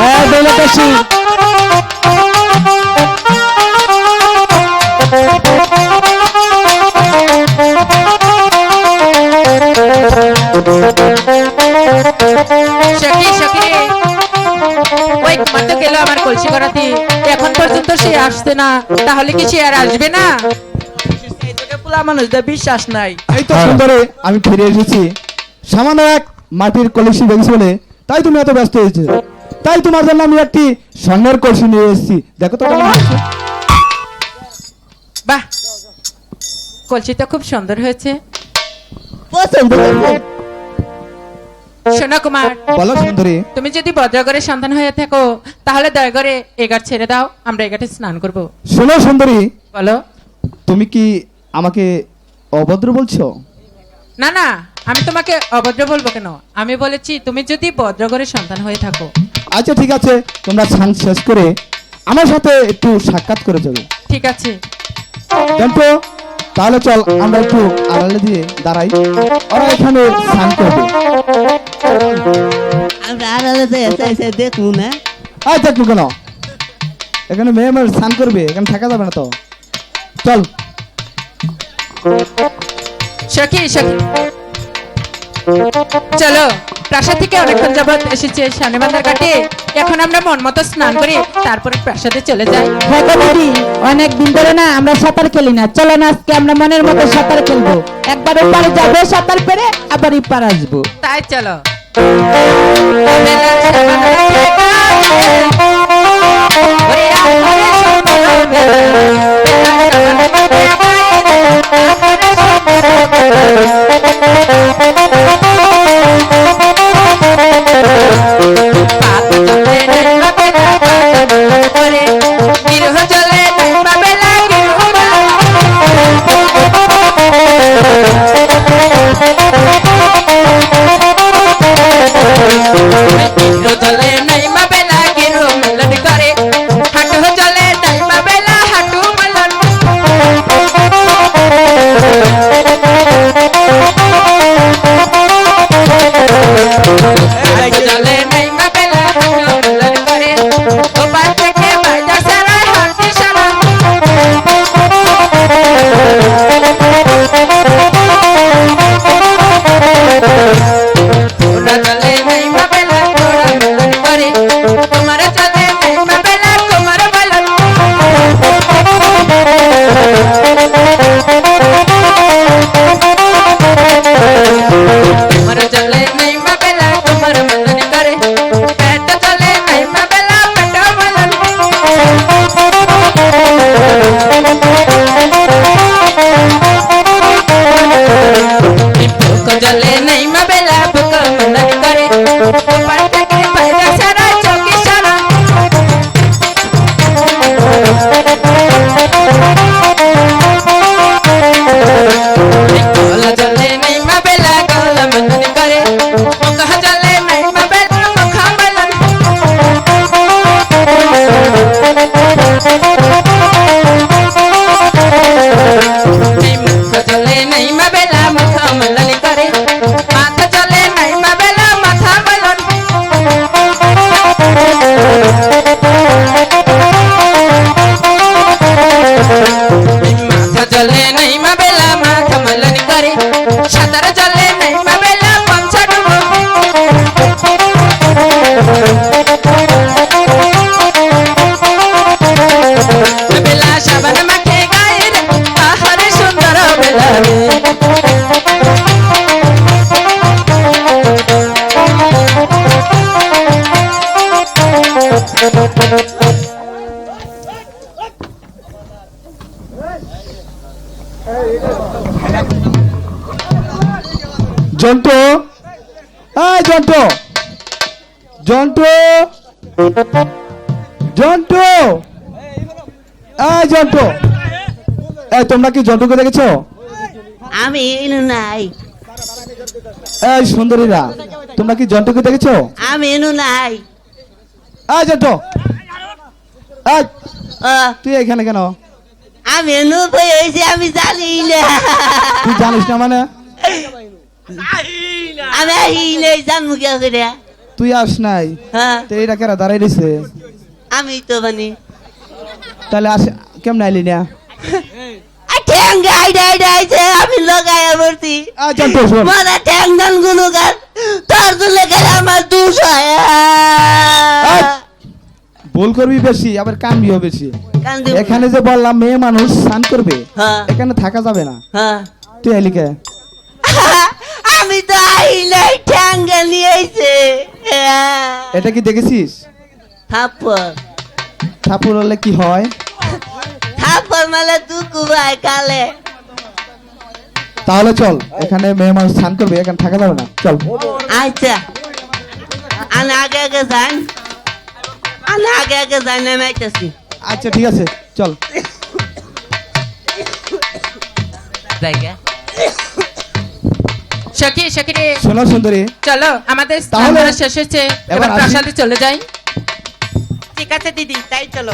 হ্যাঁ বেলাকাশি সখী আসছে না তাহলে কি সে আর আসবে না? পোলা মানুষদের বিশ্বাস নাই। এই তো সুন্দরে আমি ফিরে এসেছি। সামান্য এক মাটির কলসি ভেঙেছি বলে তাই তুমি এত ব্যস্ত হয়েছে। তাই তোমার জন্য আমি একটি স্বর্ণের কলসি নিয়ে এসেছি। দেখো তো বাহ! কলসিটা খুব সুন্দর হয়েছে। পছন্দ সোনা কুমার বলো সুন্দরী। তুমি যদি বজ্রগড়ের সন্তান হয়ে থাকো তাহলে দয়া করে এগার ছেড়ে দাও আমরা এগাটে স্নান করব। শোনো সুন্দরী। বলো। তুমি কি আমাকে অভদ্র বলছো? না না আমি তোমাকে অভদ্র বলব কেন? আমি বলেছি তুমি যদি বজ্রগড়ের সন্তান হয়ে থাকো। আচ্ছা ঠিক আছে তোমরা স্নান শেষ করে আমার সাথে একটু সাক্ষাৎ করে যাবে ঠিক আছে। জানতো তাহলে চল আমরা একটু আড়ালে দিয়ে দাঁড়াই। ওরা এখানে স্নান করবে। আমরা আড়ালে এসে এসে দেখব না। আয় দেখব কেন? এখানে মেয়ে মেয়ে স্নান করবে এখানে থাকা যাবে না তো। চল। সখী সখী। চলো প্রাসাদ থেকে অনেকক্ষণ যাবত এসেছে শানেবান্ধার ঘাটে। এখন আমরা মন মতো স্নান করে তারপরে প্রাসাদে চলে যাই। হ্যাঁ অনেক দিন ধরে না আমরা সাঁতার খেলি না। চলো না আজকে আমরা মনের মতো সাঁতার খেলব। একবার ওপারে যাব সাঁতার পেরে আবার ইপার আসব। তাই চলো। বেলার সাবানের Thank you. এই জন্টু এই জন্টু জন্টু জন্টু এই জন্টু এই তোমরা কি জন্টুকে দেখেছ? আমি নাই। এই সুন্দরীরা তোমরা কি জন্টুকে দেখেছ? আমি নাই। এই জন্টু এই তুই এখানে কেন? আমি নব্বই হয়েছি আমি জানি না। তুই জানিস না মানে? আমি আহি নেই জানব কে করে। তুই আস নাই হ্যাঁ। তো এটা কেন দাঁড়াই আমি তো বানি তাহলে আস কেমন আইলি না? ঠ্যাং গাই ডাই ডাইছে আমি লগাইয়া ভর্তি আচ্ছা তো শোন। মারা ঠ্যাং দানগুলো গান তোর তো লেগে আমার দুষ হয়। ভুল করবি বেশি আবার কানবিও বেশি। এখানে যে বললাম মেয়ে মানুষ স্নান করবে হ্যাঁ। এখানে থাকা যাবে না। হ্যাঁ। তুই আইলি কে? আমি তো আই নাই ঠ্যাঙ্গা নিয়েছে। এটা কি দেখেছিস? থাপ্পর ঠাকুর হলে কি হয়? থাপ্পর মালে তুকু ভাই কালে। তাহলে চল এখানে মেয়ে মানুষ স্নান করবে এখানে থাকা যাবে না। চল। আচ্ছা। আনে আগে আগে যান আনে আগে আগে যান আমি আইতেছি। আচ্ছা ঠিক আছে চল। জায়গা। সখী সখী রে শোনো সুন্দরী। চলো আমাদের তাহলে- শেষ হয়েছে। এবার প্রাসাদে চলে যাই। ঠিক আছে দিদি তাই চলো।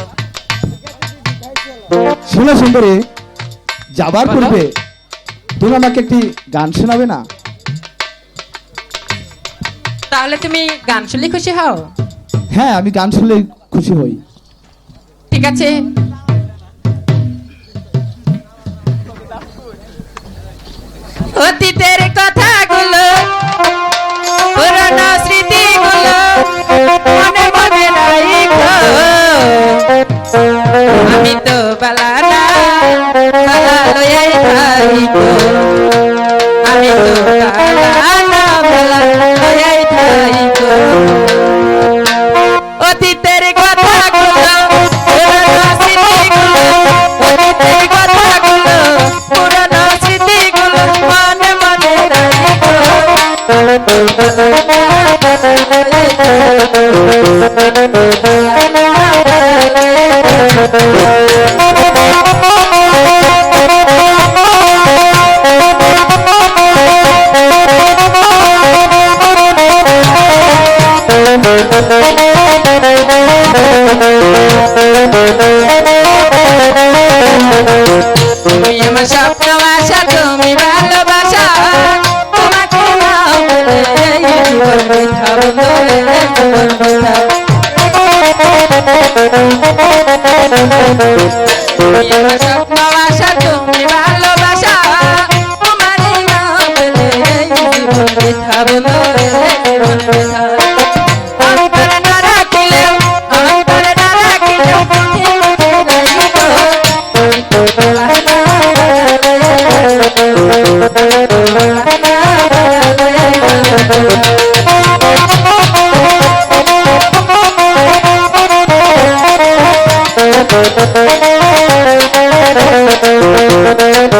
শোনো সুন্দরী যাবার পূর্বে তুমি আমাকে একটি গান শোনাবে না? তাহলে তুমি গান শুনলে খুশি হও? হ্যাঁ আমি গান শুনলে খুশি হই। ঠিক আছে। অতীতের কথাগুলো পুরনো স্মৃতিগুলো মনে মনে রাখো আমি তো বালানা আমি তো বালানা বালা তুমি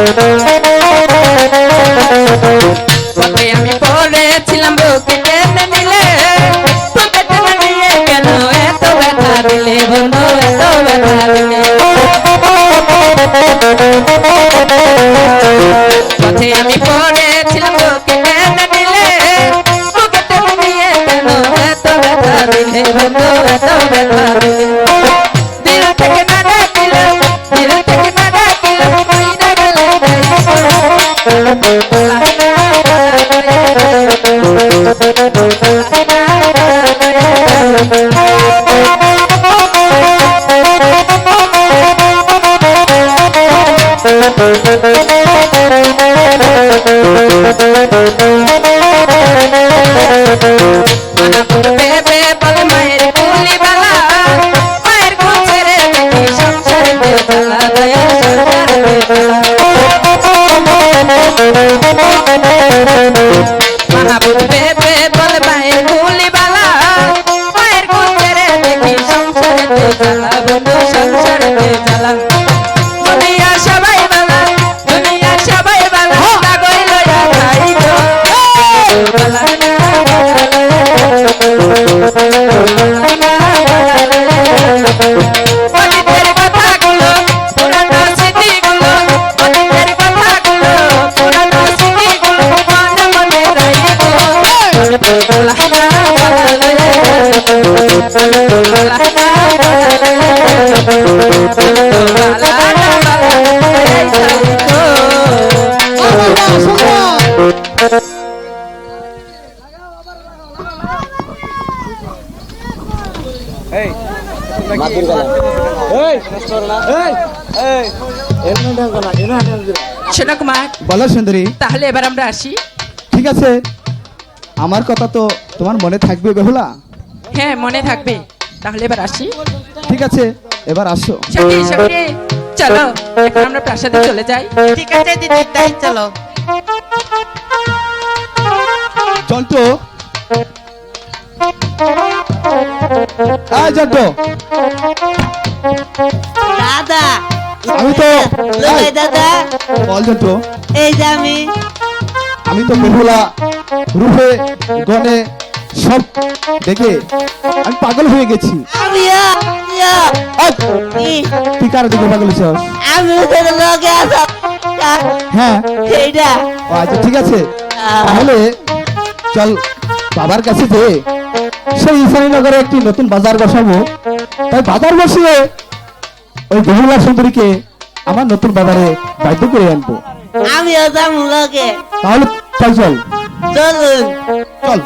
Thank you. Música শোনো কুমার বলো সুন্দরী। তাহলে এবার আমরা আসি। ঠিক আছে। আমার কথা তো তোমার মনে থাকবে বেহুলা? হ্যাঁ মনে থাকবে। তাহলে এবার আসি। ঠিক আছে এবার আসো। সখী সখী চলো এখন আমরা প্রাসাদে চলে যাই। ঠিক আছে দিদি তাই চলো। জন্টু আয় জন্টু দাদা। আমি তো- লোকাই দাদা। বল জন্টু এই যে আমি। আমি তো বেহুলা রূপে গনে সব দেখে আমি পাগল হয়ে গেছি। কি? তুই কার দিকে পাগল হয়েছিস? আমি তোর লগে আছো। হ্যাঁ। সেইটা। আচ্ছা ঠিক আছে। তাহলে চল বাবার কাছে যে সেই ইসানীনগরে একটি নতুন বাজার বসাবো। তাই বাজার বসিয়ে ওই বহুলা সুন্দরীকে আমার নতুন বাজারে দায়িত্ব করে আনব। আমিও যাব লগে। তাহলে চল চল। চলুন। চল।